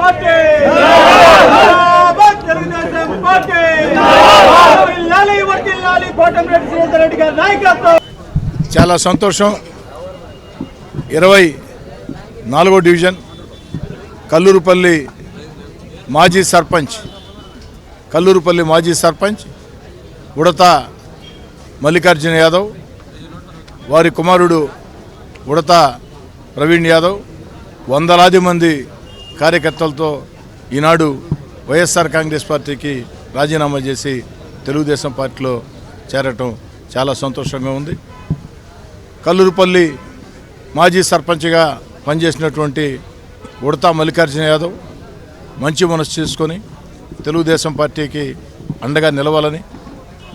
Party! జిందాబాద్! Telugu Desam party! వర్ధిల్లాలి వర్ధిల్లాలి కోటమిరెడ్డి శ్రీధర్ రెడ్డి గారి నాయకత్వం! చాలా సంతోషం. ఇరవై నాలుగో డివిజన్ కల్లూరుపల్లి మాజీ సర్పంచ్ కల్లూరుపల్లి మాజీ సర్పంచ్ ఉడత మల్లికార్జున యాదవ్ వారి కుమారుడు ఉడత ప్రవీణ్ యాదవ్ వందలాది మంది కార్యకర్తలతో ఈనాడు వైఎస్ఆర్ కాంగ్రెస్ పార్టీకి రాజీనామా చేసి తెలుగుదేశం పార్టీలో చేరటం చాలా సంతోషంగా ఉంది. కల్లూరుపల్లి మాజీ సర్పంచ్గా పనిచేసినటువంటి ఉడతా మల్లికార్జున యాదవ్ మంచి మనసు చేసుకొని తెలుగుదేశం పార్టీకి అండగా నిలవాలని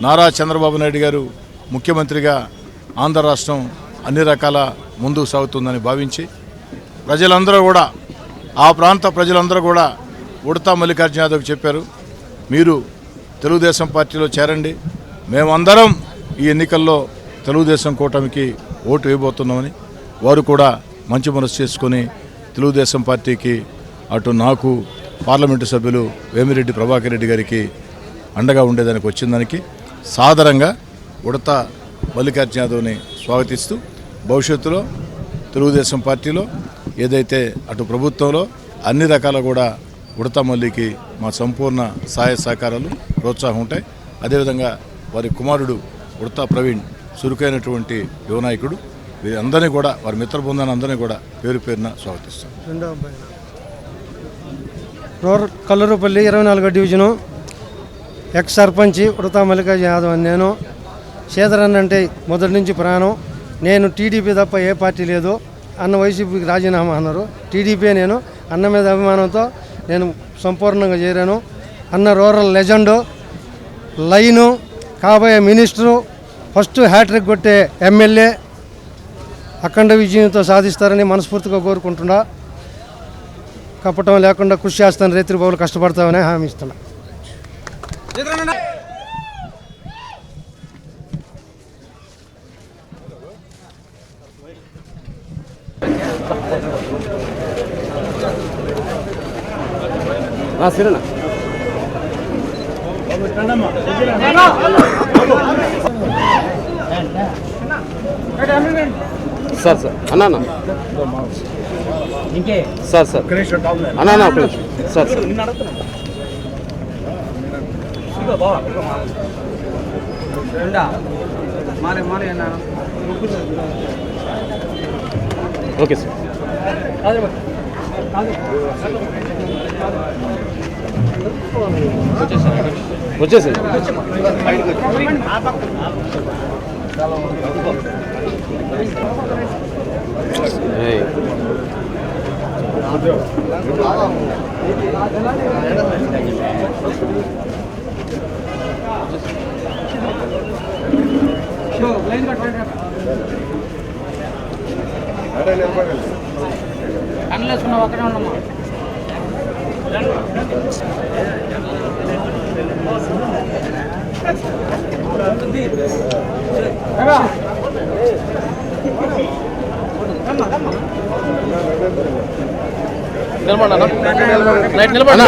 నారా చంద్రబాబు నాయుడు గారు ముఖ్యమంత్రిగా ఆంధ్ర రాష్ట్రం అన్ని రకాల ముందుకు సాగుతుందని భావించి ప్రజలందరూ కూడా ఆ ప్రాంత ప్రజలందరూ కూడా ఉడతా మల్లికార్జున యాదవ్ చెప్పారు. మీరు తెలుగుదేశం పార్టీలో చేరండి. మేమందరం ఈ ఎన్నికల్లో తెలుగుదేశం కూటమికి ఓటు వేయబోతున్నామని వారు కూడా మంచి మనసు చేసుకొని తెలుగుదేశం పార్టీకి అటు నాకు పార్లమెంటు సభ్యులు వేమిరెడ్డి ప్రభాకర్ రెడ్డి గారికి అండగా ఉండేదానికి వచ్చిందానికి సాదరంగా ఉడత మల్లికార్జున యాదవ్ని స్వాగతిస్తూ భవిష్యత్తులో తెలుగుదేశం పార్టీలో ఏదైతే అటు ప్రభుత్వంలో అన్ని రకాల కూడా ఉడత మల్లికి మా సంపూర్ణ సహాయ సహకారాలు ప్రోత్సాహం ఉంటాయి. అదేవిధంగా వారి కుమారుడు ఉడత ప్రవీణ్ చురుకైనటువంటి యువనాయకుడు. వీరందరినీ కూడా వారి మిత్ర బృందాన్ని అందరినీ కూడా పేరు పేరున స్వాగతిస్తాం. రెండో రూరల్ కల్లూరుపల్లి ఇరవై నాలుగో డివిజను. ఎక్స్ సర్పంచి ఉడతా మల్లికార్జున యాదవ్ అని నేను. శ్రీధరన్ అంటే మొదటి నుంచి ప్రాణం నేను టీడీపీ తప్ప ఏ పార్టీ లేదు. అన్న వైసీపీకి రాజీనామా అన్నారు. టీడీపీ నేను. అన్న మీద అభిమానంతో నేను సంపూర్ణంగా చేరాను. అన్న రూరల్ లెజెండు లైను కాబోయే మినిస్టరు ఫస్ట్ హ్యాట్రిక్ కొట్టే ఎమ్మెల్యే అఖండ విజయంతో సాధిస్తారని మనస్ఫూర్తిగా కోరుకుంటున్నా. కప్పటం లేకుండా కృషి చేస్తాను. రైతులు బాబులు కష్టపడతామని హామీ ఇస్తున్నా. Sir sir. అన్నా అన్న. Sir sir. అన్నా అన్న ఒక నిమిషం. Sir sir. Okay sir. వచ్చేసింది ఏయ్. అన్నలేసుకున్నావు అక్కడే ఉన్నామా నిలబడి. అన్న.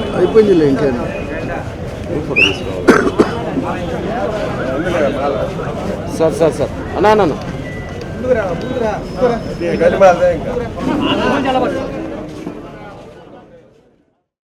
Sir sir sir. అన్నా అన్న అన్న.